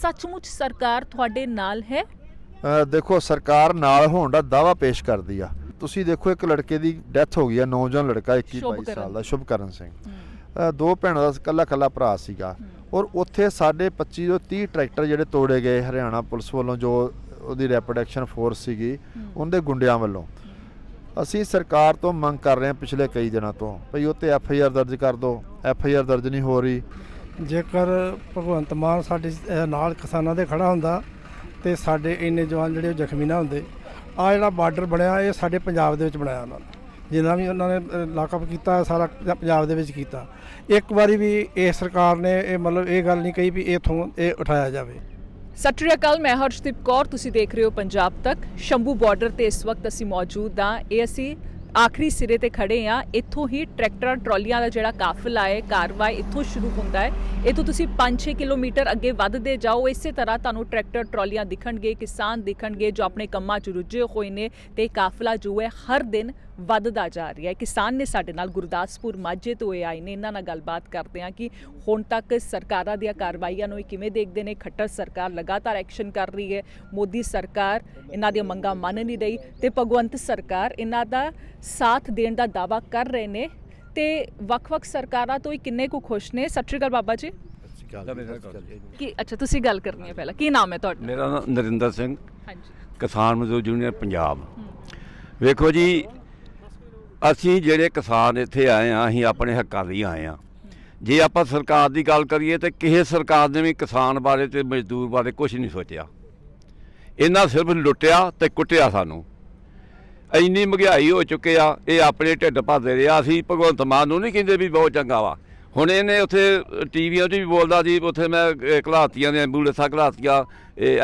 ਸੱਚਮੁੱਚ ਸਰਕਾਰ ਤੁਹਾਡੇ ਨਾਲ ਹੈ? ਦੇਖੋ ਸਰਕਾਰ ਨਾਲ ਹੋਣ ਦਾ ਦਾਵਾ ਪੇਸ਼ ਕਰਦੀ ਆ। ਤੁਸੀਂ ਦੇਖੋ ਇੱਕ ਲੜਕੇ ਦੀ ਡੈਥ ਹੋ ਗਈ ਆ ਨੌਜਵਾਨ ਲੜਕਾ 21 22 ਸ਼ੁਭਕਰਨ। ਸਾਲ ਦਾ ਸ਼ੁਭਕਰਨ ਸਿੰਘ। ਦੋ ਭੈਣਾਂ ਦਾ ਇਕੱਲਾ ਇਕੱਲਾ ਭਰਾ ਸੀਗਾ। ਔਰ ਉੱਥੇ ਸਾਡੇ 25 ਤੋਂ 30 ਟਰੈਕਟਰ ਜਿਹੜੇ ਤੋੜੇ ਗਏ ਹਰਿਆਣਾ ਪੁਲਿਸ ਵੱਲੋਂ ਜੋ ਉਹਦੀ ਰੈਪੋਡਕਸ਼ਨ ਫੋਰਸ ਸੀਗੀ ਉਹਦੇ ਗੁੰਡਿਆਂ ਵੱਲੋਂ। ਅਸੀਂ ਸਰਕਾਰ ਤੋਂ ਮੰਗ ਕਰ ਰਹੇ ਹਾਂ ਪਿਛਲੇ ਕਈ ਦਿਨਾਂ ਤੋਂ ਭਈ ਉੱਤੇ ਐਫ ਆਈ ਆਰ ਦਰਜ ਕਰ ਦਿਓ ਐਫ ਆਈ ਆਰ ਦਰਜ ਨਹੀਂ ਹੋ ਰਹੀ। ਜੇਕਰ ਭਗਵੰਤ ਮਾਨ ਸਾਡੇ ਅਹ, ਨਾਲ ਕਿਸਾਨਾਂ ਦੇ ਖੜਾ ਹੁੰਦਾ ਤੇ ਸਾਡੇ ਇੰਨੇ ਜਵਾਨ ਜਿਹੜੇ ਉਹ ਜ਼ਖਮੀ ਨਾ ਹੁੰਦੇ ਆ ਜਿਹੜਾ ਬਾਰਡਰ ਬਣਿਆ ਇਹ ਸਾਡੇ ਪੰਜਾਬ ਦੇ ਵਿੱਚ ਬਣਾਇਆ ਉਹਨਾਂ ਨੇ। ਜਿੰਨਾ ਵੀ ਉਹਨਾਂ ਨੇ ਲਾਕਅਪ ਕੀਤਾ ਸਾਰਾ ਪੰਜਾ- ਪੰਜਾਬ ਦੇ ਵਿੱਚ ਕੀਤਾ। ਇੱਕ ਵਾਰੀ ਵੀ ਇਹ ਸਰਕਾਰ ਨੇ ਇਹ ਮਤਲਬ ਇਹ ਗੱਲ ਨਹੀਂ ਕਹੀ ਵੀ ਇਥੋਂ ਇਹ ਉਠਾਇਆ ਜਾਵੇ। ਸਤਿ ਸ਼੍ਰੀ ਅਕਾਲ ਮੈਂ ਹਰਸ਼ਦੀਪ ਕੌਰ ਤੁਸੀਂ ਦੇਖ ਰਹੇ ਹੋ ਪੰਜਾਬ ਤੱਕ। ਸ਼ੰਭੂ ਬਾਰਡਰ ਤੇ ਇਸ ਵਕਤ ਅਸੀਂ ਮੌਜੂਦ ਹਾਂ। ਇਹ ਅਸੀਂ ਆਖਰੀ ਸਿਰੇ ਤੇ ਖੜੇ ਹਾਂ ਇੱਥੋਂ ਹੀ ਟਰੈਕਟਰ, ਟਰਾਲੀਆਂ ਦਾ ਜਿਹੜਾ ਕਾਫਲਾ ਹੈ, ਕਾਰਵਾਈ ਇੱਥੋਂ ਸ਼ੁਰੂ ਹੁੰਦਾ ਹੈ। ਇੱਥੋਂ ਤੁਸੀਂ 5-6 ਕਿਲੋਮੀਟਰ ਅੱਗੇ ਵੱਧਦੇ ਜਾਓ। ਇਸੇ ਤਰ੍ਹਾਂ ਤੁਹਾਨੂੰ ਟਰੈਕਟਰ, ਟਰਾਲੀਆਂ ਦਿਖਣਗੇ, ਕਿਸਾਨ ਦਿਖਣਗੇ ਜੋ ਆਪਣੇ ਕੰਮਾਂ 'ਚ ਰੁੱਝੇ ਹੋਏ ਨੇ ਤੇ ਕਾਫਲਾ ਜੋ ਹੈ, ਹਰ ਦਿਨ ਵੱਧਦਾ ਜਾ ਰਿਹਾ ਹੈ। ਕਿਸਾਨ ਨੇ ਸਾਡੇ ਨਾਲ ਗੁਰਦਾਸਪੁਰ ਮਾਝੇ ਤੋਂ ਇਹ ਆਏ ਨੇ। ਇਹਨਾਂ ਨਾਲ ਗੱਲਬਾਤ ਕਰਦੇ ਹਾਂ ਕਿ ਹੁਣ ਤੱਕ ਸਰਕਾਰਾਂ ਦੀਆਂ ਕਾਰਵਾਈਆਂ ਨੂੰ ਇਹ ਕਿਵੇਂ ਦੇਖਦੇ ਨੇ? ਖੱਟਰ ਸਰਕਾਰ ਲਗਾਤਾਰ ਐਕਸ਼ਨ ਕਰ ਰਹੀ ਹੈ। ਮੋਦੀ ਸਰਕਾਰ ਇਹਨਾਂ ਦੀਆਂ ਮੰਗਾਂ ਮੰਨ ਨਹੀਂ ਰਹੀ ਤੇ ਭਗਵੰਤ ਸਰਕਾਰ ਇਹਨਾਂ ਦਾ ਸਾਥ ਦੇਣ ਦਾ ਦਾਵਾ ਕਰ ਰਹੇ ਨੇ ਤੇ ਵੱਖ-ਵੱਖ ਸਰਕਾਰਾਂ ਤੋਂ ਹੀ ਕਿੰਨੇ ਕੁ ਖੁਸ਼ ਨੇ? ਸਤਿ ਸ਼੍ਰੀ ਅਕਾਲ ਬਾਬਾ ਜੀ। ਕੀ ਅੱਛਾ ਤੁਸੀਂ ਗੱਲ ਕਰਨੀ ਹੈ ਪਹਿਲਾਂ। ਕੀ ਨਾਮ ਹੈ ਤੁਹਾਡਾ? ਮੇਰਾ ਨਾਮ ਨਰਿੰਦਰ ਸਿੰਘ। ਹਾਂਜੀ। ਕਿਸਾਨ ਮਜ਼ਦੂਰ ਯੂਨੀਅਨ ਪੰਜਾਬ। ਵੇਖੋ ਜੀ ਅਸੀਂ ਜਿਹੜੇ ਕਿਸਾਨ ਇੱਥੇ ਆਏ ਆ ਅਸੀਂ ਆਪਣੇ ਹੱਕਾਂ ਲਈ ਆਏ ਆ ਜੇ ਆਪਾਂ ਸਰਕਾਰ ਦੀ ਗੱਲ ਕਰੀਏ ਤੇ ਕਿਸੇ ਸਰਕਾਰ ਨੇ ਵੀ ਕਿਸਾਨ ਬਾਰੇ ਤੇ ਮਜ਼ਦੂਰ ਬਾਰੇ ਕੁਝ ਨਹੀਂ ਸੋਚਿਆ। ਇਹਨਾਂ ਸਿਰਫ ਲੁੱਟਿਆ ਤੇ ਕੁੱਟਿਆ ਸਾਨੂੰ। ਇੰਨੀ ਮਹਿੰਗਾਈ ਹੋ ਚੁੱਕੀ ਆ, ਇਹ ਆਪਣੇ ਢਿੱਡ ਭਰਦੇ ਰਿਹਾ ਅਸੀਂ ਭਗਵੰਤ ਮਾਨ ਨੂੰ ਨਹੀਂ ਕਹਿੰਦੇ ਵੀ ਬਹੁਤ ਚੰਗਾ ਵਾ। ਹੁਣ ਇਹਨੇ ਉੱਥੇ ਟੀਵੀਆਂ 'ਤੇ ਵੀ ਬੋਲਦਾ ਜੀ, ਉੱਥੇ ਮੈਂ ਘਲਾਤੀਆਂ ਨੇ, ਐਂਬੂਲੈਂਸਾਂ ਘਲਾਤੀਆਂ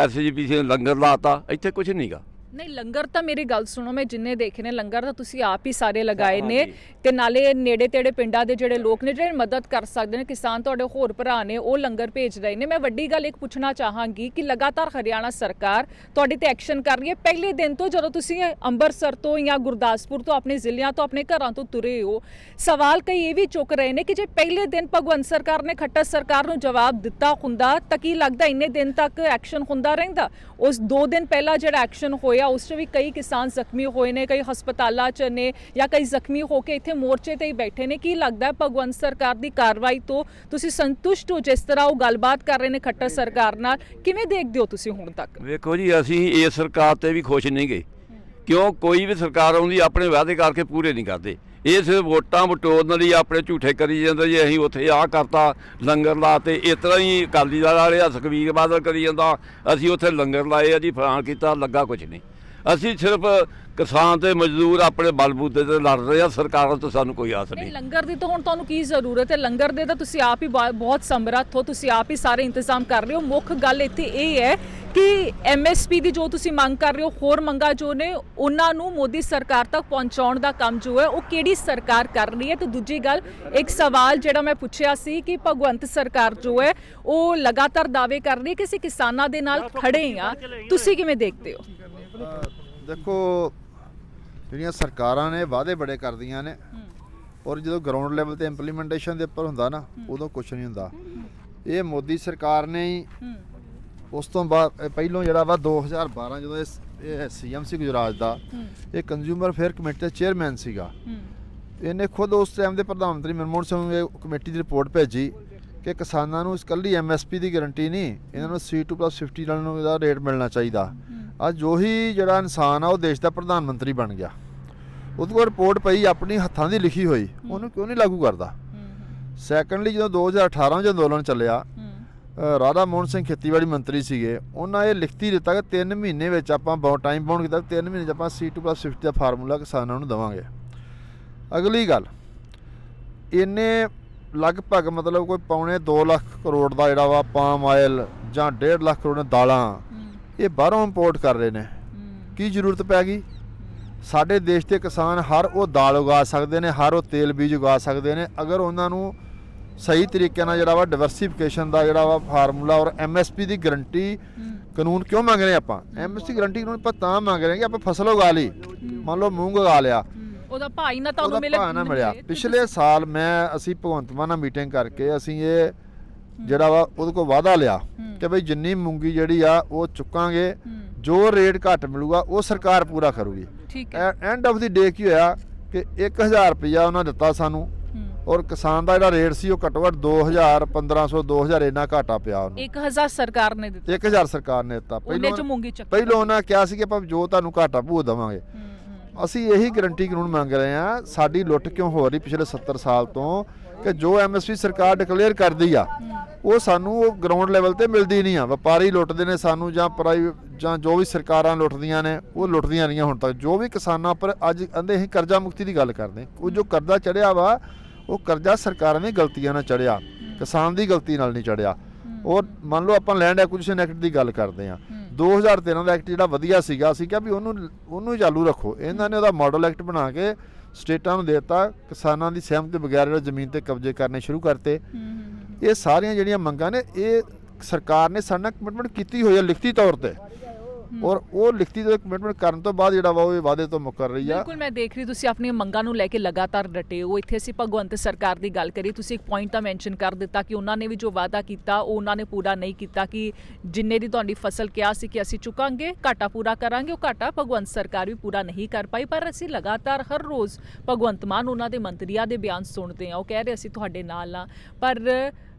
ਐਸਜੀਪੀਸੀ ਨੇ ਲੰਗਰ ਲਾਤਾ, ਇੱਥੇ ਕੁਝ ਨਹੀਂਗਾ ਨਹੀਂ ਲੰਗਰ ਤਾਂ ਮੇਰੀ ਗੱਲ ਸੁਣੋ ਮੈਂ ਜਿੰਨੇ ਦੇਖੇ ਨੇ ਲੰਗਰ ਤਾਂ ਤੁਸੀਂ ਆਪ ਹੀ ਸਾਰੇ ਲਗਾਏ ਨੇ ਤੇ ਨਾਲੇ ਨੇੜੇ ਤੇੜੇ ਪਿੰਡਾਂ ਦੇ ਜਿਹੜੇ ਲੋਕ ਨੇ ਜਿਹੜੇ ਮਦਦ ਕਰ ਸਕਦੇ ਨੇ ਕਿਸਾਨ ਤੁਹਾਡੇ ਹੋਰ ਭਰਾ ਨੇ ਉਹ ਲੰਗਰ ਭੇਜ ਰਹੇ ਨੇ। ਮੈਂ ਵੱਡੀ ਗੱਲ ਇੱਕ ਪੁੱਛਣਾ ਚਾਹਾਂਗੀ ਕਿ ਲਗਾਤਾਰ ਹਰਿਆਣਾ ਸਰਕਾਰ ਤੁਹਾਡੇ ਤੇ ਐਕਸ਼ਨ ਕਰ ਰਹੀ ਹੈ? ਪਹਿਲੇ ਦਿਨ ਤੋਂ ਜਦੋਂ ਤੁਸੀਂ ਅੰਮ੍ਰਿਤਸਰ ਤੋਂ ਜਾਂ ਗੁਰਦਾਸਪੁਰ ਤੋਂ ਆਪਣੇ ਜ਼ਿਲ੍ਹਿਆਂ ਤੋਂ ਆਪਣੇ ਘਰਾਂ ਤੋਂ ਤੁਰੇ ਹੋ ਸਵਾਲ ਕਈ ਇਹ ਵੀ ਚੁੱਕ ਰਹੇ ਨੇ ਕਿ ਜੇ ਪਹਿਲੇ ਦਿਨ ਭਗਵੰਤ ਸਰਕਾਰ ਨੇ ਖੱਟਰ ਸਰਕਾਰ ਨੂੰ ਜਵਾਬ ਦਿੱਤਾ ਹੁੰਦਾ ਤਾਂ ਕੀ ਲੱਗਦਾ ਇੰਨੇ ਦਿਨ ਤੱਕ ਐਕਸ਼ਨ ਹੁੰਦਾ ਰਹਿੰਦਾ? ਉਸ 2 ਦਿਨ ਪਹਿਲਾਂ ਜਿਹੜਾ ਐਕਸ਼ਨ ਹੋਇਆ ਉਸ 'ਚ ਵੀ ਕਈ ਕਿਸਾਨ ਜ਼ਖਮੀ ਹੋਏ ਨੇ, ਕਈ ਹਸਪਤਾਲਾਂ 'ਚ ਨੇ ਜਾਂ ਕਈ ਜ਼ਖਮੀ ਹੋ ਕੇ ਇੱਥੇ ਮੋਰਚੇ ਤੇ ਹੀ ਬੈਠੇ ਨੇ। ਕੀ ਲੱਗਦਾ ਹੈ ਭਗਵੰਤ ਸਰਕਾਰ ਦੀ ਕਾਰਵਾਈ ਤੋਂ ਤੁਸੀਂ ਸੰਤੁਸ਼ਟ ਹੋ ਜਿਸ ਤਰ੍ਹਾਂ ਉਹ ਗੱਲਬਾਤ ਕਰ ਰਹੇ ਨੇ ਖੱਟਰ ਸਰਕਾਰ ਨਾਲ? ਕਿਵੇਂ ਦੇਖਦੇ ਹੋ ਤੁਸੀਂ ਹੁਣ ਤੱਕ? ਵੇਖੋ ਜੀ, ਅਸੀਂ ਇਹ ਸਰਕਾਰ ਤੇ ਵੀ ਖੁਸ਼ ਨਹੀਂ ਗਏ। ਕਿਉਂ? ਕੋਈ ਵੀ ਸਰਕਾਰ ਆਉਂਦੀ, ਆਪਣੇ ਵਾਅਦੇ ਕਰਕੇ ਪੂਰੇ ਨਹੀਂ ਕਰਦੇ। ਇਹ ਸਿਰਫ ਵੋਟਾਂ ਵਟੋਰਨ ਲਈ ਆਪਣੇ ਝੂਠੇ ਕਰੀ ਜਾਂਦੇ ਜੀ, ਅਸੀਂ ਉੱਥੇ ਆਹ ਕਰਤਾ, ਲੰਗਰ ਲਾਤੇ। ਇਸ ਤਰ੍ਹਾਂ ਹੀ ਅਕਾਲੀ ਦਲ ਵਾਲੇ ਆ ਸੁਖਬੀਰ ਬਾਦਲ ਕਰੀ ਜਾਂਦਾ। ਅਸੀਂ ਉੱਥੇ ਲੰਗਰ ਲਾਏ ਆ ਜੀ, ਫਲਾਣ ਕੀਤਾ, ਲੱਗਾ ਕੁਝ ਨਹੀਂ। ਅਸੀਂ ਸਿਰਫ ਕਿਸਾਨ ਤੇ ਮਜ਼ਦੂਰ ਆਪਣੇ ਬਲਬੂਤੇ ਤੇ ਲੜ ਰਹੇ ਆ ਸਰਕਾਰਾਂ ਤੋਂ ਸਾਨੂੰ ਕੋਈ ਆਸ ਨਹੀਂ ਨਹੀਂ। ਲੰਗਰ ਦੀ ਤਾਂ ਹੁਣ ਤੁਹਾਨੂੰ ਕੀ ਜ਼ਰੂਰਤ ਹੈ? ਲੰਗਰ ਦੇ ਤਾਂ ਤੁਸੀਂ ਆਪ ਹੀ ਬਾ- ਬਹੁਤ ਸਮਰੱਥ ਹੋ ਤੁਸੀਂ ਆਪ ਹੀ ਸਾਰੇ ਇੰਤਜ਼ਾਮ ਕਰ ਰਹੇ ਹੋ ਮੁੱਖ ਗੱਲ ਇੱਥੇ ਇਹ ਹੈ ਕਿ ਐਮਐਸਪੀ ਦੀ ਜੋ ਤੁਸੀਂ ਮੰਗ ਕਰ ਰਹੇ ਹੋ ਹੋਰ ਮੰਗਾਂ ਜੋ ਨੇ ਉਹਨਾਂ ਨੂੰ ਮੋਦੀ ਸਰਕਾਰ ਤੱਕ ਪਹੁੰਚਾਉਣ ਦਾ ਕੰਮ ਜੋ ਹੈ ਉਹ ਕਿਹੜੀ ਸਰਕਾਰ ਕਰ ਰਹੀ ਹੈ? ਤੇ ਦੂਜੀ ਗੱਲ ਇੱਕ ਸਵਾਲ ਜਿਹੜਾ ਮੈਂ ਪੁੱਛਿਆ ਸੀ ਕਿ ਭਗਵੰਤ ਸਰਕਾਰ ਜੋ ਹੈ ਉਹ ਲਗਾਤਾਰ ਦਾਅਵੇ ਕਰ ਰਹੀ ਹੈ ਕਿ ਅਸੀਂ ਕਿਸਾਨਾਂ ਦੇ ਨਾਲ ਖੜੇ ਆ ਤੁਸੀਂ ਕਿਵੇਂ ਦੇਖਦੇ ਹੋ? ਦੇਖੋ ਜਿਹੜੀਆਂ ਸਰਕਾਰਾਂ ਨੇ ਵਾਅਦੇ ਬੜੇ ਕਰਦੀਆਂ ਨੇ ਔਰ ਜਦੋਂ ਗਰਾਊਂਡ ਲੈਵਲ ਤੇ ਇੰਪਲੀਮੈਂਟੇਸ਼ਨ ਦੇ ਉੱਪਰ ਹੁੰਦਾ ਨਾ ਉਦੋਂ ਕੁਝ ਨਹੀਂ ਹੁੰਦਾ। ਇਹ ਮੋਦੀ ਸਰਕਾਰ ਨੇ ਹੀ ਉਸ ਤੋਂ ਬਾਅਦ ਪਹਿਲੋਂ ਜਿਹੜਾ ਵਾ 2012 ਜਦੋਂ ਇਸ ਇਹ ਸੀਐਮ ਸੀ ਗੁਜਰਾਤ ਦਾ ਇਹ ਕੰਜ਼ਿਊਮਰ ਫੇਅਰ ਕਮੇਟੀ ਦਾ ਚੇਅਰਮੈਨ ਸੀਗਾ। ਇਹਨੇ ਖੁਦ ਉਸ ਟਾਈਮ ਦੇ ਪ੍ਰਧਾਨ ਮੰਤਰੀ ਮਨਮੋਹਨ ਸਿੰਘ ਕਮੇਟੀ ਦੀ ਰਿਪੋਰਟ ਭੇਜੀ ਕਿ ਕਿਸਾਨਾਂ ਨੂੰ ਇਕੱਲੀ ਐਮਐਸਪੀ ਦੀ ਗਾਰੰਟੀ ਨਹੀਂ ਇਹਨਾਂ ਨੂੰ C2+50 ਨਾਲ ਨੂੰ ਇਹਦਾ ਰੇਟ ਮਿਲਣਾ ਚਾਹੀਦਾ। ਅੱਜ ਉਹੀ ਜਿਹੜਾ ਇਨਸਾਨ ਆ ਉਹ ਦੇਸ਼ ਦਾ ਪ੍ਰਧਾਨ ਮੰਤਰੀ ਬਣ ਗਿਆ। ਉਹਦੇ ਕੋਲ ਰਿਪੋਰਟ ਪਈ ਆਪਣੀ ਹੱਥਾਂ ਦੀ ਲਿਖੀ ਹੋਈ। ਉਹਨੂੰ ਕਿਉਂ ਨਹੀਂ ਲਾਗੂ ਕਰਦਾ? ਸੈਕੰਡਲੀ ਜਦੋਂ 2018 ਚ ਅੰਦੋਲਨ ਚੱਲਿਆ ਰਾਧਾ ਮੋਹਨ ਸਿੰਘ ਖੇਤੀਬਾੜੀ ਮੰਤਰੀ ਸੀਗੇ। ਉਹਨਾਂ ਇਹ ਲਿਖਤੀ ਦਿੱਤਾ ਕਿ 3 ਮਹੀਨੇ ਵਿੱਚ ਆਪਾਂ ਬਹੁਤ ਟਾਈਮ ਬਾਉਂਡ ਕੀਤਾ 3 ਮਹੀਨੇ ਚ ਆਪਾਂ C2+50 ਦਾ ਫਾਰਮੂਲਾ ਕਿਸਾਨਾਂ ਨੂੰ ਦੇਵਾਂਗੇ। ਅਗਲੀ ਗੱਲ ਇਹਨੇ ਲਗਭਗ ਮਤਲਬ ਕੋਈ ਪੌਣੇ 2 ਲੱਖ ਕਰੋੜ ਦਾ ਜਿਹੜਾ ਵਾ ਪਾਮ ਆਇਲ ਜਾਂ 1.5 ਲੱਖ ਕਰੋੜ ਦੀਆਂ ਦਾਲਾਂ ਇਹ ਬਾਹਰੋਂ ਇੰਪੋਰਟ ਕਰ ਰਹੇ ਨੇ। ਕੀ ਜ਼ਰੂਰਤ ਪੈ ਗਈ? ਸਾਡੇ ਦੇਸ਼ ਦੇ ਕਿਸਾਨ ਹਰ ਉਹ ਦਾਲ ਉਗਾ ਸਕਦੇ ਨੇ ਹਰ ਉਹ ਤੇਲ ਬੀਜ ਉਗਾ ਸਕਦੇ ਨੇ। ਅਗਰ ਉਹਨਾਂ ਨੂੰ ਸਹੀ ਤਰੀਕੇ ਨਾਲ ਜਿਹੜਾ ਵਾ ਡਿਵਰਸਿਫਿਕੇਸ਼ਨ ਦਾ ਜਿਹੜਾ ਵਾ ਫਾਰਮੂਲਾ ਔਰ ਐਮਐਸਪੀ ਦੀ ਗਾਰੰਟੀ ਕਾਨੂੰਨ ਕਿਉਂ ਮੰਗ ਰਹੇ ਆਪਾਂ? ਐਮਐਸਪੀ ਗਾਰੰਟੀ ਕਾਨੂੰਨ ਆਪਾਂ ਤਾਂ ਮੰਗ ਰਹੇ ਕਿ ਆਪਾਂ ਫਸਲ ਉਗਾ ਲਈ। ਮੰਨ ਲਓ ਮੂੰਗ ਉਗਾ ਲਿਆ। ਉਹਦਾ ਭਾਈ ਨਾ ਤੁਹਾਨੂੰ ਮਿਲਿਆ। ਪਿਛਲੇ ਸਾਲ ਮੈਂ ਅਸੀਂ ਭਗਵੰਤ ਮਾਨ ਨਾਲ ਮੀਟਿੰਗ ਕਰਕੇ ਅਸੀਂ ਇਹ ਜਿਹੜਾ ਵਾ ਉਹਦੇ ਕੋਲ ਵਾਅਦਾ ਲਿਆ ਕਿ ਬਈ ਜਿੰਨੀ ਮੂੰਗੀ ਜਿਹੜੀ ਆ ਉਹ ਚੁੱਕਾਂਗੇ ਜੋ ਰੇਟ ਘੱਟ ਮਿਲੂਗਾ ਉਹ ਸਰਕਾਰ ਪੂਰਾ ਕਰੂਗੀ। ਠੀਕ ਹੈ। ਐਂਡ ਆਫ ਦੀ ਡੇ ਕੀ ਹੋਇਆ ਕਿ 1000 ਰੁਪਇਆ ਉਹਨਾਂ ਦਿੱਤਾ ਸਾਨੂੰ ਔਰ ਕਿਸਾਨ ਦਾ ਜਿਹੜਾ ਰੇਟ ਸੀ ਉਹ ਘੱਟੋ ਘੱਟ 2000 1500 2000 ਇੰਨਾ ਘਾਟਾ ਪਿਆ ਉਹਨੂੰ। 1000 ਸਰਕਾਰ ਨੇ ਦਿੱਤਾ। 1000 ਸਰਕਾਰ ਨੇ ਦਿੱਤਾ। ਪਹਿਲਾਂ ਮੂੰਗੀ ਚੱਕ। ਪਹਿਲਾਂ ਉਹਨਾਂ ਕਿਹਾ ਸੀ ਕਿ ਆਪਾਂ ਜੋ ਤੁਹਾਨੂੰ ਘਾਟਾ ਭੂ ਦੇਵਾਂਗੇ। ਅਸੀਂ ਇਹੀ ਗਰੰਟੀ ਕਾਨੂੰਨ ਮੰਗ ਰਹੇ ਹਾਂ ਸਾਡੀ ਲੁੱਟ ਕਿਉਂ ਹੋ ਰਹੀ ਪਿਛਲੇ 70 ਸਾਲ ਤੋਂ? ਕਿ ਜੋ ਐਮਐਸਪੀ ਸਰਕਾਰ ਡਿਕਲੇਅਰ ਕਰਦੀ ਆ, ਉਹ ਸਾਨੂੰ ਉਹ ਗਰਾਊਂਡ ਲੈਵਲ ਤੇ ਮਿਲਦੀ ਨਹੀਂ ਆ। ਵਪਾਰੀ ਲੁੱਟਦੇ ਨੇ ਸਾਨੂੰ ਜਾਂ ਪ੍ਰਾਈਵੇਟ ਜਾਂ ਜੋ ਵੀ ਸਰਕਾਰਾਂ ਲੁੱਟਦੀਆਂ ਨੇ, ਉਹ ਲੁੱਟਦੀਆਂ ਰਹੀਆਂ ਹੁਣ ਤੱਕ। ਜੋ ਵੀ ਕਿਸਾਨਾਂ ਪਰ ਅੱਜ ਕਹਿੰਦੇ ਅਸੀਂ ਕਰਜ਼ਾ ਮੁਕਤੀ ਦੀ ਗੱਲ ਕਰਦੇ ਉਹ ਜੋ ਕਰਜ਼ਾ ਚੜਿਆ ਵਾ, ਉਹ ਕਰਜ਼ਾ ਸਰਕਾਰਾਂ ਨੇ ਗਲਤੀਆਂ ਨਾਲ ਚੜਿਆ ਕਿਸਾਨ ਦੀ ਗਲਤੀ ਨਾਲ ਨਹੀਂ ਚੜਿਆ ਉਹ ਮੰਨ ਲਓ ਆਪਾਂ ਲੈਂਡ ਐਕੁਜੀਸ਼ਨ ਐਕਟ ਦੀ ਗੱਲ ਕਰਦੇ ਹਾਂ। 2013 ਦਾ ਐਕਟ ਜਿਹੜਾ ਵਧੀਆ ਸੀਗਾ, ਅਸੀਂ ਕਿਹਾ ਵੀ ਉਹਨੂੰ ਉਹਨੂੰ ਚਾਲੂ ਰੱਖੋ। ਇਹਨਾਂ ਨੇ ਉਹਦਾ ਮਾਡਲ ਐਕਟ ਬਣਾ ਕੇ ਸਟੇਟਾਂ ਨੂੰ ਦੇਤਾ ਕਿਸਾਨਾਂ ਦੀ ਸਹਿਮਤੀ ਬਗੈਰ ਜਿਹੜਾ ਜ਼ਮੀਨ ਤੇ ਕਬਜ਼ੇ ਕਰਨੇ ਸ਼ੁਰੂ ਕਰਤੇ। ਇਹ ਸਾਰੀਆਂ ਜਿਹੜੀਆਂ ਮੰਗਾਂ ਨੇ ਇਹ ਸਰਕਾਰ ਨੇ ਸਾਡੇ ਨਾਲ ਕਮਿਟਮੈਂਟ ਕੀਤੀ ਹੋਈ ਹੈ ਲਿਖਤੀ ਤੌਰ ਤੇ। ਔਰ ਉਹ ਲਿਖਤੀ ਤੇ ਕਮਿਟਮੈਂਟ ਕਰਨ ਤੋਂ ਬਾਅਦ ਜਿਹੜਾ ਵਾ ਉਹ ਇਹ ਵਾਅਦੇ ਤੋਂ ਮੁੱਕਰ ਰਹੀ ਆ। ਬਿਲਕੁਲ ਮੈਂ ਦੇਖ ਰਹੀ ਤੁਸੀਂ ਆਪਣੀਆਂ ਮੰਗਾਂ ਨੂੰ ਲੈ ਕੇ ਲਗਾਤਾਰ ਡਟੇ ਹੋ। ਇੱਥੇ ਅਸੀਂ ਭਗਵੰਤ ਸਰਕਾਰ ਦੀ ਗੱਲ ਕਰੀ ਤੁਸੀਂ ਇੱਕ ਪੁਆਇੰਟ ਤਾਂ ਮੈਂਸ਼ਨ ਕਰ ਦਿੱਤਾ ਕਿ ਉਹਨਾਂ ਨੇ ਵੀ ਜੋ ਵਾਅਦਾ ਕੀਤਾ ਉਹ ਉਹਨਾਂ ਨੇ ਪੂਰਾ ਨਹੀਂ ਕੀਤਾ ਕਿ ਜਿੰਨੇ ਦੀ ਤੁਹਾਡੀ ਫਸਲ ਕਿਹਾ ਸੀ ਕਿ ਅਸੀਂ ਚੁਕਾਂਗੇ ਘਾਟਾ ਪੂਰਾ ਕਰਾਂਗੇ ਉਹ ਘਾਟਾ ਭਗਵੰਤ ਸਰਕਾਰ ਵੀ ਪੂਰਾ ਨਹੀਂ ਕਰ ਪਾਈ। ਪਰ ਅਸੀਂ ਲਗਾਤਾਰ ਹਰ ਰੋਜ਼ ਭਗਵੰਤ ਮਾਨ ਉਹਨਾਂ ਦੇ ਮੰਤਰੀਆਂ ਦੇ ਬਿਆਨ ਸੁਣਦੇ ਹਾਂ ਉਹ ਕਹਿ ਰਹੇ ਅਸੀਂ ਤੁਹਾਡੇ ਨਾਲ ਆ ਪਰ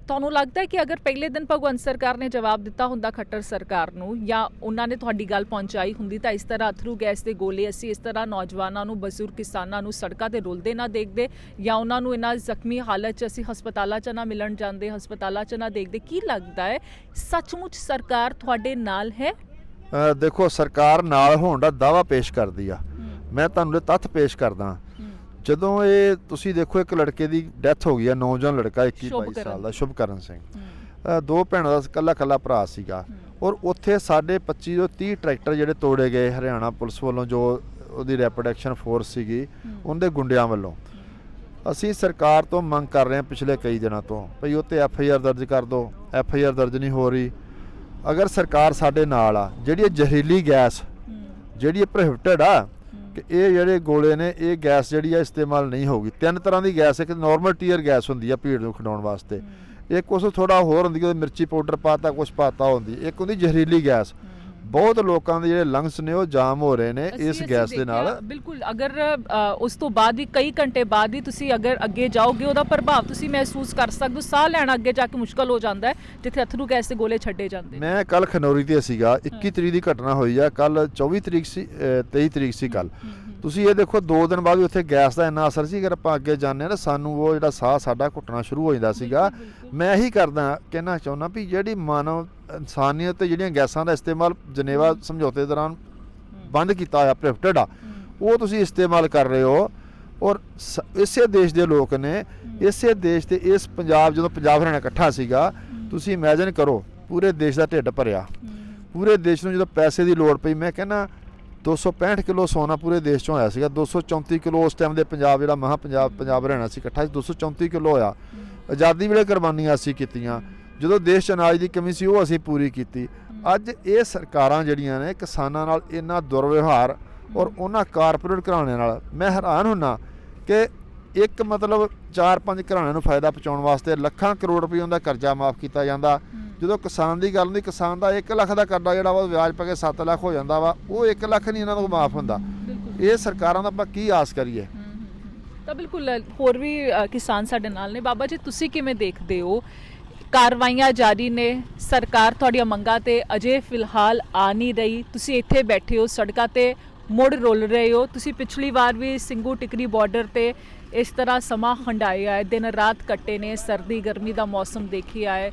ਤੁਹਾਨੂੰ ਲੱਗਦਾ ਹੈ ਕਿ ਅਗਰ ਪਹਿਲੇ ਦਿਨ ਭਗਵੰਤ ਸਰਕਾਰ ਨੇ ਜਵਾਬ ਦਿੱਤਾ ਹੁੰਦਾ ਖੱਟਰ ਸਰਕਾਰ ਨੂੰ ਜਾਂ ਉਹਨਾਂ ਨੇ ਤੁਹਾਡੀ ਗੱਲ ਪਹੁੰਚਾਈ ਹੁੰਦੀ ਤਾਂ ਇਸ ਤਰ੍ਹਾਂ ਅਥਰੂ ਗੈਸ ਦੇ ਗੋਲੇ ਅਸੀਂ ਇਸ ਤਰ੍ਹਾਂ ਨੌਜਵਾਨਾਂ ਨੂੰ ਬਜ਼ੁਰਗ ਕਿਸਾਨਾਂ ਨੂੰ ਸੜਕਾਂ ਤੇ ਰੁਲਦੇ ਨਾ ਦੇਖਦੇ ਜਾਂ ਉਹਨਾਂ ਨੂੰ ਇਹਨਾਂ ਜ਼ਖਮੀ ਹਾਲਤ 'ਚ ਅਸੀਂ ਹਸਪਤਾਲਾਂ 'ਚ ਨਾ ਮਿਲਣ ਜਾਂਦੇ ਹਸਪਤਾਲਾਂ 'ਚ ਨਾ ਦੇਖਦੇ ਕੀ ਲੱਗਦਾ ਹੈ ਸੱਚਮੁੱਚ ਸਰਕਾਰ ਤੁਹਾਡੇ ਨਾਲ ਹੈ? ਦੇਖੋ ਸਰਕਾਰ ਨਾਲ ਹੋਣ ਦਾ ਦਾਵਾ ਪੇਸ਼ ਕਰਦੀ ਆ। ਮੈਂ ਤੁਹਾਨੂੰ ਇਹ ਤੱਥ ਪੇਸ਼ ਕਰਦਾ। ਜਦੋਂ ਇਹ ਤੁਸੀਂ ਦੇਖੋ ਇੱਕ ਲੜਕੇ ਦੀ ਡੈਥ ਹੋ ਗਈ ਆ ਨੌਜਵਾਨ ਲੜਕਾ 21 22 ਸ਼ੁਭਕਰਨ। ਸਾਲ ਦਾ ਸ਼ੁਭਕਰਨ ਸਿੰਘ। ਦੋ ਭੈਣਾਂ ਦਾ ਇਕੱਲਾ ਇਕੱਲਾ ਭਰਾ ਸੀਗਾ। ਔਰ ਉੱਥੇ ਸਾਡੇ 25 ਤੋਂ 30 ਟਰੈਕਟਰ ਜਿਹੜੇ ਤੋੜੇ ਗਏ ਹਰਿਆਣਾ ਪੁਲਿਸ ਵੱਲੋਂ ਜੋ ਉਹਦੀ ਰੈਪੀਡੈਕਸ਼ਨ ਫੋਰਸ ਸੀਗੀ ਉਹਦੇ ਗੁੰਡਿਆਂ ਵੱਲੋਂ। ਅਸੀਂ ਸਰਕਾਰ ਤੋਂ ਮੰਗ ਕਰ ਰਹੇ ਹਾਂ ਪਿਛਲੇ ਕਈ ਦਿਨਾਂ ਤੋਂ ਭਈ ਉੱਤੇ ਐਫ ਆਈ ਆਰ ਦਰਜ ਕਰ ਦਿਓ ਐਫ ਆਈ ਆਰ ਦਰਜ ਨਹੀਂ ਹੋ ਰਹੀ। ਅਗਰ ਸਰਕਾਰ ਸਾਡੇ ਨਾਲ ਆ ਜਿਹੜੀ ਇਹ ਜ਼ਹਿਰੀਲੀ ਗੈਸ ਜਿਹੜੀ ਇਹ ਪ੍ਰੋਹਿਬਿਟਡ ਆ ਕਿ ਇਹ ਜਿਹੜੇ ਗੋਲੇ ਨੇ ਇਹ ਗੈਸ ਜਿਹੜੀ ਆ ਇਸਤੇਮਾਲ ਨਹੀਂ ਹੋਊਗੀ। ਤਿੰਨ ਤਰ੍ਹਾਂ ਦੀ ਗੈਸ ਇੱਕ ਨਾਰਮਲ ਟੀਅਰ ਗੈਸ ਹੁੰਦੀ ਆ ਭੀੜ ਨੂੰ ਖਡਾਉਣ ਵਾਸਤੇ। ਇੱਕ ਉਸ ਥੋੜਾ ਹੋਰ ਹੁੰਦੀ ਕਿ ਉਹਦੇ ਮਿਰਚੀ ਪਾਊਡਰ ਪਾਤਾ ਕੁਝ ਪਾਤਾ ਹੁੰਦੀ। ਇੱਕ ਹੁੰਦੀ ਜ਼ਹਿਰੀਲੀ ਗੈਸ। ਬਹੁਤ ਲੋਕਾਂ ਦੇ ਜਿਹੜੇ ਲੰਗਸ ਨੇ ਉਹ ਜਾਮ ਹੋ ਰਹੇ ਨੇ ਇਸ ਗੈਸ ਦੇ ਨਾਲ। ਬਿਲਕੁਲ ਅਗਰ ਉਸ ਤੋਂ ਬਾਅਦ ਵੀ ਕਈ ਘੰਟੇ ਬਾਅਦ ਵੀ ਤੁਸੀਂ ਅਗਰ ਅੱਗੇ ਜਾਓਗੇ ਉਹਦਾ ਪ੍ਰਭਾਵ ਤੁਸੀਂ ਮਹਿਸੂਸ ਕਰ ਸਕਦੇ ਹੋ ਸਾਹ ਲੈਣਾ ਅੱਗੇ ਜਾ ਕੇ ਮੁਸ਼ਕਲ ਹੋ ਜਾਂਦਾ ਹੈ ਜਿੱਥੇ ਅਥਰੂ ਗੈਸ ਦੇ ਗੋਲੇ ਛੱਡੇ ਜਾਂਦੇ ਮੈਂ ਕੱਲ ਖਨੌਰੀ ਤੇ ਸੀਗਾ 21 ਤਰੀਕ ਦੀ ਘਟਨਾ ਹੋਈ ਆ ਕੱਲ 24 ਤਰੀਕ ਸੀ ਅ, 23 ਤਰੀਕ ਸੀ ਕੱਲ ਤੁਸੀਂ ਇਹ ਦੇਖੋ 2 ਦਿਨ ਬਾਅਦ ਵੀ ਉੱਥੇ ਗੈਸ ਦਾ ਇੰਨਾ ਅਸਰ ਸੀ ਅਗਰ ਆਪਾਂ ਅੱਗੇ ਜਾਂਦੇ ਹਾਂ ਨਾ ਸਾਨੂੰ ਉਹ ਜਿਹੜਾ ਸਾਹ ਸਾਡਾ ਘੁੱਟਣਾ ਸ਼ੁਰੂ ਹੋ ਜਾਂਦਾ ਸੀਗਾ। ਮੈਂ ਇਹੀ ਕਰਦਾ ਕਹਿਣਾ ਚਾਹੁੰਦਾ ਵੀ ਜਿਹੜੀ ਮਾਨਵ ਇਨਸਾਨੀਅਤ ਤੇ ਜਿਹੜੀਆਂ ਗੈਸਾਂ ਦਾ ਇਸਤੇਮਾਲ ਜਨੇਵਾ ਸਮਝੌਤੇ ਦੌਰਾਨ ਬੰਦ ਕੀਤਾ ਹੋਇਆ ਪ੍ਰੋਹਿਬਿਟਡ ਆ ਉਹ ਤੁਸੀਂ ਇਸਤੇਮਾਲ ਕਰ ਰਹੇ ਹੋ। ਔਰ ਇਸੇ ਦੇਸ਼ ਦੇ ਲੋਕ ਨੇ ਇਸੇ ਦੇਸ਼ ਤੇ ਇਸ ਪੰਜਾਬ ਜਦੋਂ ਪੰਜਾਬ ਹਰਿਆਣਾ ਇਕੱਠਾ ਸੀਗਾ ਤੁਸੀਂ ਇਮੇਜਿਨ ਕਰੋ ਪੂਰੇ ਦੇਸ਼ ਦਾ ਢਿੱਡ ਭਰਿਆ। ਪੂਰੇ ਦੇਸ਼ ਨੂੰ ਜਦੋਂ ਪੈਸੇ ਦੀ ਲੋੜ ਪਈ ਮੈਂ ਕਹਿੰਦਾ 265 ਕਿਲੋ ਸੋਨਾ ਪੂਰੇ ਦੇਸ਼ ਚੋਂ ਆਇਆ ਸੀਗਾ 234 ਕਿਲੋ ਉਸ ਟਾਈਮ ਦੇ ਪੰਜਾਬ, ਜਿਹੜਾ ਮਹਾ ਪੰਜਾਬ ਪੰਜਾਬ ਰਹਿਣਾ ਸੀ, ਇਕੱਠਾ ਸੀ 234 ਕਿਲੋ ਹੋਇਆ। ਆਜ਼ਾਦੀ ਵੇਲੇ ਕੁਰਬਾਨੀਆਂ ਅਸੀਂ ਕੀਤੀਆਂ, ਜਦੋਂ ਦੇਸ਼ 'ਚ ਅਨਾਜ ਦੀ ਕਮੀ ਸੀ, ਉਹ ਅਸੀਂ ਪੂਰੀ ਕੀਤੀ। ਅੱਜ ਇਹ ਸਰਕਾਰਾਂ ਜਿਹੜੀਆਂ ਨੇ, ਕਿਸਾਨਾਂ ਨਾਲ ਇੰਨਾ ਦੁਰਵਿਵਹਾਰ ਔਰ ਉਹਨਾਂ ਕਾਰਪੋਰੇਟ ਘਰਾਣਿਆਂ ਨਾਲ, ਮੈਂ ਹੈਰਾਨ ਹੁੰਨਾ ਕਿ ਇੱਕ ਮਤਲਬ 4-5 ਘਰਾਣਿਆਂ ਨੂੰ ਫਾਇਦਾ ਪਹੁੰਚਾਉਣ ਵਾਸਤੇ ਲੱਖਾਂ ਕਰੋੜ ਰੁਪਏ ਦਾ ਕਰਜ਼ਾ ਮਾਫ ਕੀਤਾ ਜਾਂਦਾ। ਜਦੋਂ ਕਿਸਾਨ ਦੀ ਗੱਲ ਹੁੰਦੀ ਕਿਸਾਨ ਦਾ 1 ਲੱਖ ਦਾ ਕਰਜ਼ਾ ਜਿਹੜਾ ਉਹ ਵਿਆਜ ਪਾ ਕੇ 7 ਲੱਖ ਹੋ ਜਾਂਦਾ ਵਾ ਉਹ 1 ਲੱਖ ਨਹੀਂ ਇਹਨਾਂ ਨੂੰ ਮਾਫ ਹੁੰਦਾ। ਇਹ ਸਰਕਾਰਾਂ ਦਾ ਆਪਾਂ ਕੀ ਆਸ ਕਰੀਏ? ਤਾਂ ਬਿਲਕੁਲ ਹੋਰ ਵੀ ਕਿਸਾਨ ਸਾਡੇ ਨਾਲ ਨੇ। ਬਾਬਾ ਜੀ ਤੁਸੀਂ ਕਿਵੇਂ ਦੇਖਦੇ ਹੋ? ਕਾਰਵਾਈਆਂ ਜਾਰੀ ਨੇ। ਸਰਕਾਰ ਤੁਹਾਡੀਆਂ ਮੰਗਾਂ ਤੇ ਅਜੇ ਫਿਲਹਾਲ ਆ ਨਹੀਂ ਰਹੀ। ਤੁਸੀਂ ਇੱਥੇ ਬੈਠੇ ਹੋ ਸੜਕਾਂ ਤੇ ਮੁੜ ਰੁਲ ਰਹੇ ਹੋ। ਤੁਸੀਂ ਪਿਛਲੀ ਵਾਰ ਵੀ ਸਿੰਘੂ ਟਿਕਰੀ ਬਾਰਡਰ ਤੇ ਇਸ ਤਰ੍ਹਾਂ ਸਮਾਂ ਹੰਡਾਇਆ ਹੈ, ਦਿਨ ਰਾਤ ਕੱਟੇ ਨੇ, ਸਰਦੀ, ਗਰਮੀ ਦਾ ਮੌਸਮ ਦੇਖਿਆ ਹੈ।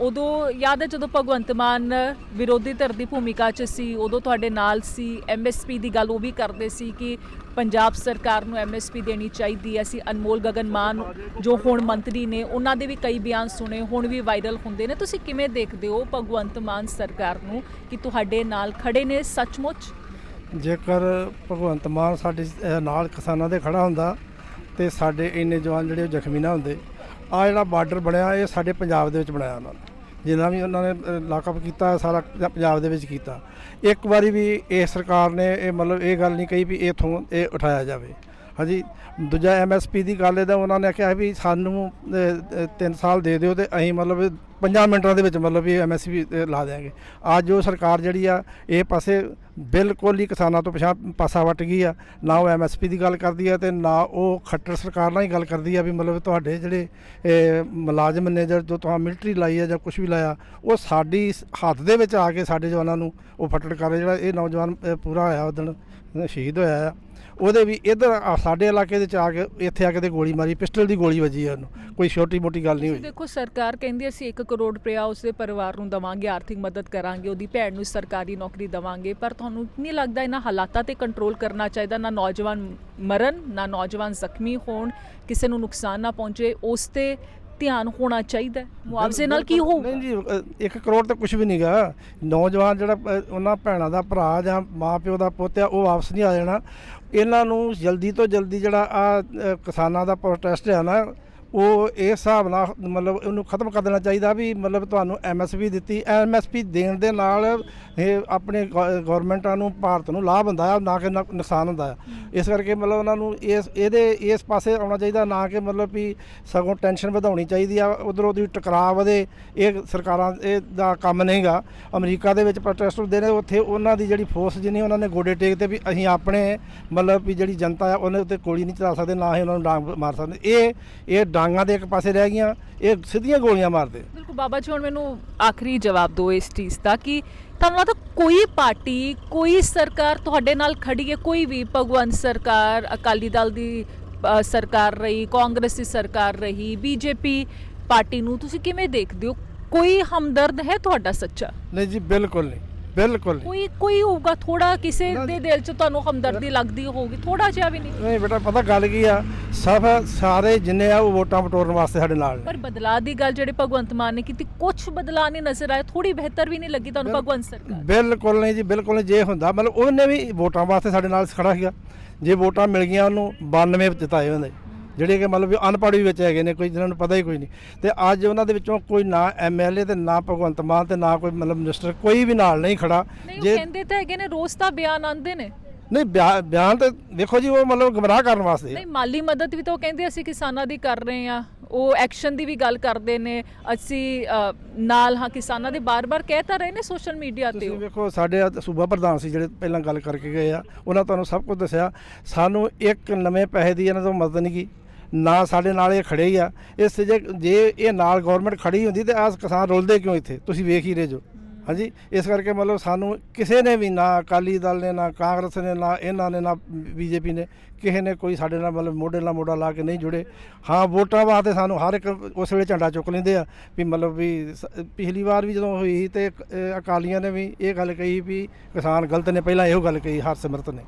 ਉਦੋਂ ਯਾਦ ਹੈ ਜਦੋਂ ਭਗਵੰਤ ਮਾਨ ਵਿਰੋਧੀ ਧਿਰ ਦੀ ਭੂਮਿਕਾ 'ਚ ਸੀ, ਉਦੋਂ ਤੁਹਾਡੇ ਨਾਲ ਸੀ ਐਮਐਸਪੀ ਦੀ ਗੱਲ ਉਹ ਵੀ ਕਰਦੇ ਸੀ ਕਿ ਪੰਜਾਬ ਸਰਕਾਰ ਨੂੰ ਐਮਐਸਪੀ ਦੇਣੀ ਚਾਹੀਦੀ ਹੈ। ਅਸੀਂ ਅਨਮੋਲ ਗਗਨ ਮਾਨ ਜੋ ਹੁਣ ਮੰਤਰੀ ਨੇ, ਉਹਨਾਂ ਦੇ ਵੀ ਕਈ ਬਿਆਨ ਸੁਣੇ, ਹੁਣ ਵੀ ਵਾਇਰਲ ਹੁੰਦੇ ਨੇ। ਤੁਸੀਂ ਕਿਵੇਂ ਦੇਖਦੇ ਹੋ ਭਗਵੰਤ ਮਾਨ ਸਰਕਾਰ ਨੂੰ ਕਿ ਤੁਹਾਡੇ ਨਾਲ ਖੜੇ ਨੇ ਸੱਚਮੁੱਚ? ਜੇਕਰ ਭਗਵੰਤ ਮਾਨ ਸਾਡੇ ਨਾਲ ਕਿਸਾਨਾਂ ਦੇ ਖੜਾ ਹੁੰਦਾ ਤੇ ਸਾਡੇ ਇੰਨੇ ਜਵਾਨ ਜਿਹੜੇ ਉਹ ਜ਼ਖਮੀ ਨਾ ਹੁੰਦੇ। ਆ ਜਿਹੜਾ ਬਾਰਡਰ ਬਣਿਆ, ਇਹ ਸਾਡੇ ਪੰਜਾਬ ਦੇ ਵਿੱਚ ਬਣਾਇਆ ਉਹਨਾਂ ਨੇ। ਜਿੰਨਾ ਵੀ ਉਹਨਾਂ ਨੇ ਲਾਕਅਪ ਕੀਤਾ, ਸਾਰਾ ਪੰਜਾਬ ਦੇ ਵਿੱਚ ਕੀਤਾ। ਇੱਕ ਵਾਰੀ ਵੀ ਇਹ ਸਰਕਾਰ ਨੇ ਇਹ ਮਤਲਬ ਇਹ ਗੱਲ ਨਹੀਂ ਕਹੀ ਵੀ ਇਥੋਂ ਇਹ ਉਠਾਇਆ ਜਾਵੇ। ਹਾਂਜੀ, ਦੂਜਾ ਐਮਐਸਪੀ ਦੀ ਗੱਲ ਇਹਦਾ, ਉਹਨਾਂ ਨੇ ਕਿਹਾ ਵੀ ਸਾਨੂੰ 3 ਸਾਲ ਦੇ ਦਿਓ ਤੇ ਅਸੀਂ ਮਤਲਬ 5 ਮਿੰਟਾਂ ਦੇ ਵਿੱਚ ਮਤਲਬ ਵੀ ਐਮਐਸਪੀ ਲਾ ਦਿਆਂਗੇ। ਅੱਜ ਜੋ ਸਰਕਾਰ ਜਿਹੜੀ ਆ, ਇਹ ਪਾਸੇ ਬਿਲਕੁਲ ਹੀ ਕਿਸਾਨਾਂ ਤੋਂ ਪਿਛਾ, ਪਾਸਾ ਵੱਟ ਗਈ ਆ। ਨਾ ਉਹ ਐਮਐਸਪੀ ਦੀ ਗੱਲ ਕਰਦੀ ਆ ਤੇ ਨਾ ਉਹ ਖੱਟਰ ਸਰਕਾਰ ਨਾਲ ਹੀ ਗੱਲ ਕਰਦੀ ਆ ਵੀ ਮਤਲਬ ਤੁਹਾਡੇ ਜਿਹੜੇ ਮੁਲਾਜ਼ਮ ਨੇ ਜਾਂ ਜੋ ਤੁਹਾਨੂੰ ਮਿਲਟਰੀ ਲਾਈ ਆ ਜਾਂ ਕੁਝ ਵੀ ਲਾਇਆ, ਉਹ ਸਾਡੀ ਹੱਥ ਦੇ ਵਿੱਚ ਆ ਕੇ ਸਾਡੇ ਜਵਾਨਾਂ ਨੂੰ ਉਹ ਫੱਟੜ ਕਰ ਰਿਹਾ ਜਿਹੜਾ ਇਹ ਨੌਜਵਾਨ ਪੂਰਾ ਹੋਇਆ, ਉਹ ਦਿਨ ਸ਼ਹੀਦ ਹੋਇਆ ਆ। ਉਹਦੇ ਵੀ ਇਧਰ ਸਾਡੇ ਇਲਾਕੇ ਦੇ ਚ ਆ ਕੇ ਇੱਥੇ ਆ ਕੇ ਤੇ ਗੋਲੀ ਮਾਰੀ ਪਿਸਟਲ ਦੀ ਗੋਲੀ ਵੱਜੀ ਆ ਉਹਨੂੰ। ਕੋਈ ਛੋਟੀ ਮੋਟੀ ਗੱਲ ਨਹੀਂ ਹੋਈ। ਦੇਖੋ ਸਰਕਾਰ ਕਹਿੰਦੀ ਅਸੀਂ 1 ਕਰੋੜ ਰੁਪਇਆ ਉਸਦੇ ਪਰਿਵਾਰ ਨੂੰ ਦਵਾਂਗੇ ਆਰਥਿਕ ਮਦਦ ਕਰਾਂਗੇ ਉਹਦੀ ਭੈਣ ਨੂੰ ਸਰਕਾਰੀ ਨੌਕਰੀ ਦਵਾਂਗੇ ਪਰ ਤੁਹਾਨੂੰ ਨਹੀਂ ਲੱਗਦਾ ਇਹਨਾਂ ਹਾਲਾਤਾਂ ਤੇ ਕੰਟਰੋਲ ਕਰਨਾ ਚਾਹੀਦਾ? ਨਾ ਨੌਜਵਾਨ ਮਰਨ ਨਾ ਨੌਜਵਾਨ ਜ਼ਖਮੀ ਹੋਣ ਕਿਸੇ ਨੂੰ ਨੁਕਸਾਨ ਨਾ ਪਹੁੰਚੇ ਉਸ ਤੇ ਧਿਆਨ ਹੋਣਾ ਚਾਹੀਦਾ ਹੈ। ਮੁਆਵਜ਼ੇ ਨਾਲ ਕੀ ਹੋਊ ਨਹੀਂ ਜੀ 1 ਕਰੋੜ ਤਾਂ ਕੁਝ ਵੀ ਨਹੀਂਗਾ ਨੌਜਵਾਨ ਜਿਹੜਾ ਉਹਨਾਂ ਭੈਣਾਂ ਦਾ ਭਰਾ ਜਾਂ ਮਾਪਿਓ ਦਾ ਪੁੱਤ ਆ ਉਹ ਵਾਪਸ ਨਹੀਂ ਆ ਜਾਣਾ। ਇਹਨਾਂ ਨੂੰ ਜਲਦੀ ਤੋਂ ਜਲਦੀ ਜਿਹੜਾ ਆ ਕਿਸਾਨਾਂ ਦਾ ਪ੍ਰੋਟੈਸਟ ਆ ਨਾ ਉਹ ਇਸ ਹਿਸਾਬ ਨਾਲ ਮਤਲਬ ਉਹਨੂੰ ਖਤਮ ਕਰ ਦੇਣਾ ਚਾਹੀਦਾ ਵੀ ਮਤਲਬ ਤੁਹਾਨੂੰ ਐਮਐਸਪੀ ਦਿੱਤੀ। ਐਮਐਸਪੀ ਦੇਣ ਦੇ ਨਾਲ ਇਹ ਆਪਣੇ ਗਵਰਨਮੈਂਟਾਂ ਨੂੰ ਭਾਰਤ ਨੂੰ ਲਾਭ ਹੁੰਦਾ ਆ ਨਾ ਕਿ ਨੁਕ- ਨੁਕਸਾਨ ਹੁੰਦਾ ਆ। ਇਸ ਕਰਕੇ ਮਤਲਬ ਉਹਨਾਂ ਨੂੰ ਇਸ ਇਹਦੇ ਇਸ ਪਾਸੇ ਆਉਣਾ ਚਾਹੀਦਾ ਨਾ ਕਿ ਮਤਲਬ ਵੀ ਸਗੋਂ ਟੈਨਸ਼ਨ ਵਧਾਉਣੀ ਚਾਹੀਦੀ ਆ। ਉਧਰੋਂ ਦੀ ਟਕਰਾਅ ਵਧੇ ਇਹ ਸਰਕਾਰਾਂ ਇਹ ਦਾ ਕੰਮ ਨਹੀਂਗਾ ਅਮਰੀਕਾ ਦੇ ਵਿੱਚ ਪ੍ਰੋਟੈਸਟ ਹੁੰਦੇ ਨੇ ਉੱਥੇ ਉਹਨਾਂ ਦੀ ਜਿਹੜੀ ਫੋਰਸ ਜਿੰਨੀ ਉਹਨਾਂ ਨੇ ਗੋਡੇ ਟੇਕ ਤੇ ਵੀ ਅਸੀਂ ਆਪਣੇ ਮਤਲਬ ਵੀ ਜਿਹੜੀ ਜਨਤਾ ਆ ਉਹਨੇ ਉੱਤੇ ਗੋਲੀ ਨਹੀਂ ਚਲਾ ਸਕਦੇ ਨਾ ਹੀ ਉਹਨਾਂ ਨੂੰ ਡਾਂਗ ਮਾਰ ਸਕਦੇ। ਇਹ ਇਹ ਡਾਂਗਾਂ ਦੇ ਇੱਕ ਪਾਸੇ ਰਹਿ ਗਈਆਂ ਇਹ ਸਿੱਧੀਆਂ ਗੋਲੀਆਂ ਮਾਰਦੇ। ਬਿਲਕੁਲ ਬਾਬਾ ਜੀ ਹੁਣ ਮੈਨੂੰ ਆਖਰੀ ਜਵਾਬ ਦਿਓ ਇਸ ਚੀਜ਼ ਦਾ ਕਿ ਤੁਹਾਨੂੰ ਲੱਗਦਾ ਕੋਈ ਪਾਰਟੀ ਕੋਈ ਸਰਕਾਰ ਤੁਹਾਡੇ ਨਾਲ ਖੜੀ ਹੈ? ਕੋਈ ਵੀ ਭਗਵੰਤ ਸਰਕਾਰ ਅਕਾਲੀ ਦਲ ਦੀ ਅ, ਸਰਕਾਰ ਰਹੀ ਕਾਂਗਰਸ ਦੀ ਸਰਕਾਰ ਰਹੀ ਬੀਜੇਪੀ ਪਾਰਟੀ ਨੂੰ ਤੁਸੀਂ ਕਿਵੇਂ ਦੇਖਦੇ ਹੋ? ਕੋਈ ਹਮਦਰਦ ਹੈ ਤੁਹਾਡਾ ਸੱਚਾ? ਨਹੀਂ ਜੀ ਬਿਲਕੁਲ ਨਹੀਂ। ਬਿਲਕੁਲ। ਕੋਈ ਕੋਈ ਹੋਊਗਾ ਥੋੜਾ ਕਿਸੇ ਦੇ। ਦਿਲ 'ਚ ਤੁਹਾਨੂੰ ਹਮਦਰਦੀ ਲੱਗਦੀ ਹੋਊਗੀ ਥੋੜਾ ਜਿਹਾ ਵੀ ਨਹੀਂ। ਨਹੀਂ ਬੇਟਾ ਪਤਾ ਗੱਲ ਕੀ ਆ? ਸਭ ਸਾਰੇ ਜਿੰਨੇ ਆ ਉਹ ਵੋਟਾਂ ਬਟੋਰਨ ਵਾਸਤੇ ਸਾਡੇ ਨਾਲ ਨੇ। ਪਰ ਬਦਲਾਅ ਦੀ ਗੱਲ ਜਿਹੜੇ ਭਗਵੰਤ ਮਾਨ ਨੇ ਕੀਤੀ ਕੁਝ ਬਦਲਾਅ ਨਹੀਂ ਨਜ਼ਰ ਆਇਆ ਥੋੜੀ ਬਿਹਤਰ ਵੀ ਨਹੀਂ ਲੱਗੀ ਤੁਹਾਨੂੰ ਭਗਵੰਤ ਸਰਕਾਰ। ਬਿਲਕੁਲ ਨਹੀਂ ਜੀ ਬਿਲਕੁਲ ਨਹੀਂ ਜੇ ਹੁੰਦਾ ਮਤਲਬ ਉਹਨੇ ਵੀ ਵੋਟਾਂ ਵਾਸਤੇ ਸਾਡੇ ਨਾਲ ਖੜਾ ਸੀਗਾ। ਜੇ ਵੋਟਾਂ ਮਿਲ ਗਈਆਂ ਉਹਨੂੰ 92 ਜਿਤਾਏ ਹੁੰਦੇ ਜਿਹੜੇ ਕਿ ਮਤਲਬ ਅਨਪੜ੍ਹ ਵੀ ਵਿੱਚ ਹੈਗੇ ਨੇ ਕੋਈ ਜਿਹਨਾਂ ਨੂੰ ਪਤਾ ਹੀ ਕੋਈ ਨਹੀਂ। ਤੇ ਅੱਜ ਉਹਨਾਂ ਦੇ ਵਿੱਚੋਂ ਕੋਈ ਨਾ ਐਮਐਲਏ ਤੇ ਨਾ ਭਗਵੰਤ ਮਾਨ ਤੇ ਨਾ ਕੋਈ ਮਤਲਬ ਮਿਨਿਸਟਰ ਕੋਈ ਵੀ ਨਾਲ ਨਹੀਂ ਖੜਾ। ਜੇ ਕਹਿੰਦੇ ਤਾਂ ਹੈਗੇ ਨੇ ਰੋਜ਼ ਤਾਂ ਬਿਆਨ ਆਉਂਦੇ ਨੇ। ਨਹੀਂ ਬਿਆ- ਬਿਆਨ ਤੇ ਦੇਖੋ ਜੀ ਉਹ ਮਤਲਬ ਗਮਰਾਹ ਕਰਨ ਵਾਸਤੇ। ਨਹੀਂ ਮਾਲੀ ਮਦਦ ਵੀ ਤਾਂ ਉਹ ਕਹਿੰਦੇ ਅਸੀਂ ਕਿਸਾਨਾਂ ਦੀ ਕਰ ਰਹੇ ਆ ਉਹ ਐਕਸ਼ਨ ਦੀ ਵੀ ਗੱਲ ਕਰਦੇ ਨੇ। ਅਸੀਂ ਨਾਲ ਹਾਂ ਕਿਸਾਨਾਂ ਦੇ ਬਾਰ-ਬਾਰ ਕਹਿ ਤਾਂ ਰਹੇ ਨੇ ਸੋਸ਼ਲ ਮੀਡੀਆ ਤੇ ਤੁਸੀਂ। ਵੇਖੋ ਸਾਡੇ ਸੂਬਾ ਪ੍ਰਧਾਨ ਸੀ ਜਿਹੜੇ ਪਹਿਲਾਂ ਗੱਲ ਕਰਕੇ ਗਏ ਆ। ਉਹਨਾਂ ਤੁਹਾਨੂੰ ਸਭ ਕੁਝ ਦੱਸਿਆ। ਸਾਨੂੰ ਇੱਕ ਨਵੇਂ ਪੈਸੇ ਦੀ ਇਹਨਾਂ ਤੋਂ ਮਦਦ ਨਹੀਂ ਕੀ ਨਾ ਸਾਡੇ ਨਾਲ ਇਹ ਖੜੇ ਹੀ ਆ। ਇਸ ਜੇ ਜੇ ਇਹ ਨਾਲ ਗਵਰਨਮੈਂਟ ਖੜੀ ਹੁੰਦੀ ਤੇ ਆਹ ਕਿਸਾਨ ਰੁਲਦੇ ਕਿਉਂ ਇੱਥੇ? ਤੁਸੀਂ ਵੇਖ ਹੀ ਰਹੇ ਜੋ। ਹਾਂਜੀ ਇਸ ਕਰਕੇ ਮਤਲਬ ਸਾਨੂੰ ਕਿਸੇ ਨੇ ਵੀ ਨਾ ਅਕਾਲੀ ਦਲ ਨੇ ਨਾ ਕਾਂਗਰਸ ਨੇ ਨਾ ਇਹਨਾਂ ਨੇ ਨਾ ਬੀਜੇਪੀ ਨੇ ਕਿਸੇ ਨੇ ਕੋਈ ਸਾਡੇ ਨਾਲ ਮਤਲਬ ਮੋਢੇ ਨਾਲ ਮੋਢਾ ਲਾ ਕੇ ਨਹੀਂ ਜੁੜੇ। ਹਾਂ ਵੋਟਾਂ ਵਾਸਤੇ ਸਾਨੂੰ ਹਰ ਇੱਕ ਉਸ ਵੇਲੇ ਝੰਡਾ ਚੁੱਕ ਲੈਂਦੇ ਆ ਵੀ ਮਤਲਬ ਵੀ ਸ- ਪਿਛਲੀ ਵਾਰ ਵੀ ਜਦੋਂ ਹੋਈ ਤੇ ਇੱਕ, ਅ, ਅਕਾਲੀਆਂ ਨੇ ਵੀ ਇਹ ਗੱਲ ਕਹੀ ਵੀ ਕਿਸਾਨ ਗਲਤ ਨੇ ਪਹਿਲਾਂ ਇਹੋ ਗੱਲ ਕਹੀ ਹਰਸਿਮਰਤ ਨੇ।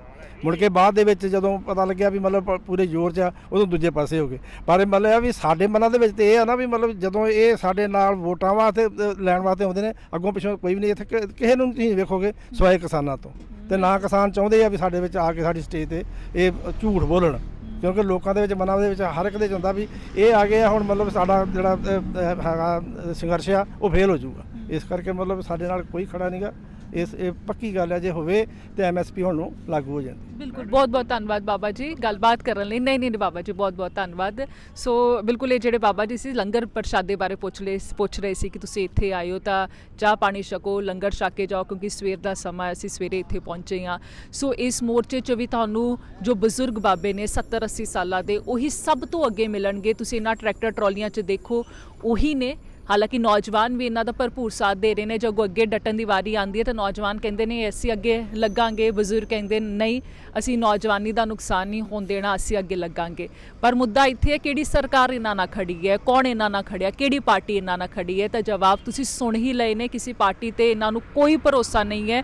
ਮੁੜ ਕੇ ਬਾਅਦ ਦੇ ਵਿੱਚ ਜਦੋਂ ਪਤਾ ਲੱਗਿਆ ਵੀ ਮਤਲਬ ਪ- ਪੂਰੇ ਜ਼ੋਰ 'ਚ ਆ ਉਦੋਂ ਦੂਜੇ ਪਾਸੇ ਹੋ ਗਏ। ਪਰ ਇਹ ਮਤਲਬ ਇਹ ਵੀ ਸਾਡੇ ਮਨਾਂ ਦੇ ਵਿੱਚ ਤੇ ਇਹ ਆ ਨਾ ਵੀ ਮਤਲਬ ਜਦੋਂ ਇਹ ਸਾਡੇ ਨਾਲ ਵੋਟਾਂ ਵਾਸਤੇ ਅ, ਲੈਣ ਵਾਸਤੇ ਆਉਂਦੇ ਨੇ ਅੱਗੋਂ ਪਿੱਛੋਂ ਕੋਈ ਵੀ ਨਹੀਂ ਇੱਥੇ ਕਿ- ਕਿਸੇ ਨੂੰ ਤੁਸੀਂ ਵੇਖੋਗੇ ਸਵਾਏ ਕਿਸਾਨਾਂ ਤੋਂ। ਤੇ ਨਾ ਕਿਸਾਨ ਚਾਹੁੰਦੇ ਆ ਵੀ ਸਾਡੇ ਵਿੱਚ ਆ ਕੇ ਸਾਡੀ ਸਟੇਜ ਤੇ ਇਹ ਝੂਠ ਬੋਲਣ। ਕਿਉਂਕਿ ਲੋਕਾਂ ਦੇ ਵਿੱਚ ਮਨਾਂ ਦੇ ਵਿੱਚ ਹਰ ਇੱਕ ਦੇ 'ਚ ਹੁੰਦਾ ਵੀ ਇਹ ਆ ਗਏ ਆ ਹੁਣ ਮਤਲਬ ਸਾਡਾ ਜਿਹੜਾ ਅ, ਅ, ਹੈਗਾ ਅ, ਸੰਘਰਸ਼ ਆ ਉਹ ਫੇਲ ਹੋ ਜਾਊਗਾ। ਇਸ ਕਰਕੇ ਮਤਲਬ ਸਾਡੇ ਨਾਲ ਕੋਈ ਖੜਾ ਨਹੀਂਗਾ ਇਸ ਇਹ ਪੱਕੀ ਗੱਲ ਹੈ, ਜੇ ਹੋਵੇ ਤੇ ਐਮਐਸਪੀ ਹੁਣ ਨੂੰ ਲਾਗੂ ਹੋ ਜਾਂਦੀ। ਬਿਲਕੁਲ, ਬਹੁਤ ਬਹੁਤ ਧੰਨਵਾਦ ਬਾਬਾ ਜੀ, ਗੱਲਬਾਤ ਕਰਨ ਲਈ। ਨਹੀਂ ਨਹੀਂ ਨਹੀਂ ਬਾਬਾ ਜੀ, ਬਹੁਤ ਬਹੁਤ ਧੰਨਵਾਦ। ਸੋ ਬਿਲਕੁਲ ਇਹ ਜਿਹੜੇ ਬਾਬਾ ਜੀ ਸੀ, ਲੰਗਰ ਪ੍ਰਸ਼ਾਦੇ ਬਾਰੇ ਪੁੱਛ ਲਏ ਪੁੱਛ ਰਹੇ ਸੀ ਕਿ ਤੁਸੀਂ ਇੱਥੇ ਆਏ ਹੋ ਤਾਂ ਚਾਹ ਪਾਣੀ ਛਕੋ, ਲੰਗਰ ਛਕ ਕੇ ਜਾਓ, ਕਿਉਂਕਿ ਸਵੇਰ ਦਾ ਸਮਾਂ ਅਸੀਂ ਸਵੇਰੇ ਇੱਥੇ ਪਹੁੰਚੇ ਹਾਂ। ਸੋ ਇਸ ਮੋਰਚੇ 'ਚ ਵੀ ਤੁਹਾਨੂੰ ਜੋ ਬਜ਼ੁਰਗ ਬਾਬੇ ਨੇ 70 80 ਸਾਲਾਂ ਦੇ, ਉਹੀ ਸਭ ਤੋਂ ਅੱਗੇ ਮਿਲਣਗੇ। ਤੁਸੀਂ ਇਹਨਾਂ ਟਰੈਕਟਰ ਟਰਾਲੀਆਂ 'ਚ ਦੇਖੋ, ਉਹੀ ਨੇ। ਹਾਲਾਂਕਿ ਨੌਜਵਾਨ ਵੀ ਇਹਨਾਂ ਦਾ ਭਰਪੂਰ ਸਾਥ ਦੇ ਰਹੇ ਨੇ ਜਦੋਂ ਅੱਗੇ ਡਟਣ ਦੀ ਵਾਰੀ ਆਉਂਦੀ ਹੈ ਤਾਂ ਨੌਜਵਾਨ ਕਹਿੰਦੇ ਨੇ, ਅਸੀਂ ਅੱਗੇ ਲੱਗਾਂਗੇ। ਬਜ਼ੁਰਗ ਕਹਿੰਦੇ, ਨਹੀਂ, ਅਸੀਂ ਨੌਜਵਾਨੀ ਦਾ ਨੁਕਸਾਨ ਨਹੀਂ ਹੋਣ ਦੇਣਾ, ਅਸੀਂ ਅੱਗੇ ਲੱਗਾਂਗੇ। ਪਰ ਮੁੱਦਾ ਇੱਥੇ ਹੈ ਕਿਹੜੀ ਸਰਕਾਰ ਇਹਨਾਂ ਨਾਲ ਖੜੀ ਹੈ, ਕੌਣ ਇਹਨਾਂ ਨਾਲ ਖੜਿਆ, ਕਿਹੜੀ ਪਾਰਟੀ ਇਹਨਾਂ ਨਾਲ ਖੜੀ ਹੈ? ਤਾਂ ਜਵਾਬ ਤੁਸੀਂ ਸੁਣ ਹੀ ਲਏ ਨੇ, ਕਿਸੇ ਪਾਰਟੀ ਤੇ ਇਹਨਾਂ ਨੂੰ ਕੋਈ ਭਰੋਸਾ ਨਹੀਂ ਹੈ।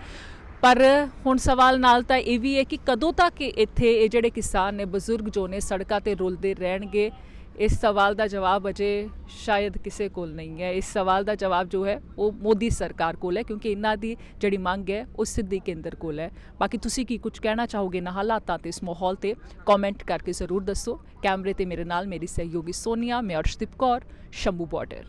ਪਰ ਹੁਣ ਸਵਾਲ ਨਾਲ ਤਾਂ ਇਹ ਵੀ ਹੈ ਕਿ ਕਦੋਂ ਤੱਕ ਇੱਥੇ ਇਹ ਜਿਹੜੇ ਕਿਸਾਨ ਨੇ, ਬਜ਼ੁਰਗ ਜੋ ਨੇ, ਸੜਕਾਂ ਤੇ ਰੁਲਦੇ ਰਹਿਣਗੇ? ਇਸ ਸਵਾਲ ਦਾ ਜਵਾਬ ਅਜੇ ਸ਼ਾਇਦ ਕਿਸੇ ਕੋਲ ਨਹੀਂ ਹੈ। ਇਸ ਸਵਾਲ ਦਾ ਜਵਾਬ ਜੋ ਹੈ, ਉਹ ਮੋਦੀ ਸਰਕਾਰ ਕੋਲ ਹੈ, ਕਿਉਂਕਿ ਇਹਨਾਂ ਦੀ ਜਿਹੜੀ ਮੰਗ ਹੈ, ਉਹ ਸਿੱਧੀ ਕੇਂਦਰ ਕੋਲ ਹੈ। ਬਾਕੀ ਤੁਸੀਂ ਕੀ ਕੁਝ ਕਹਿਣਾ ਚਾਹੋਗੇ ਨਾ ਹਾਲਾਤਾਂ ਤੇ ਇਸ ਮਾਹੌਲ ਤੇ? ਕਮੈਂਟ ਕਰਕੇ ਜ਼ਰੂਰ ਦੱਸੋ। ਕੈਮਰੇ ਤੇ ਮੇਰੇ ਨਾਲ ਮੇਰੀ ਸਹਿਯੋਗੀ ਸੋਨੀਆ, ਮੈਂ ਅਰਸ਼ਦੀਪ ਕੌਰ, ਸ਼ੰਭੂ ਬਾਰਡਰ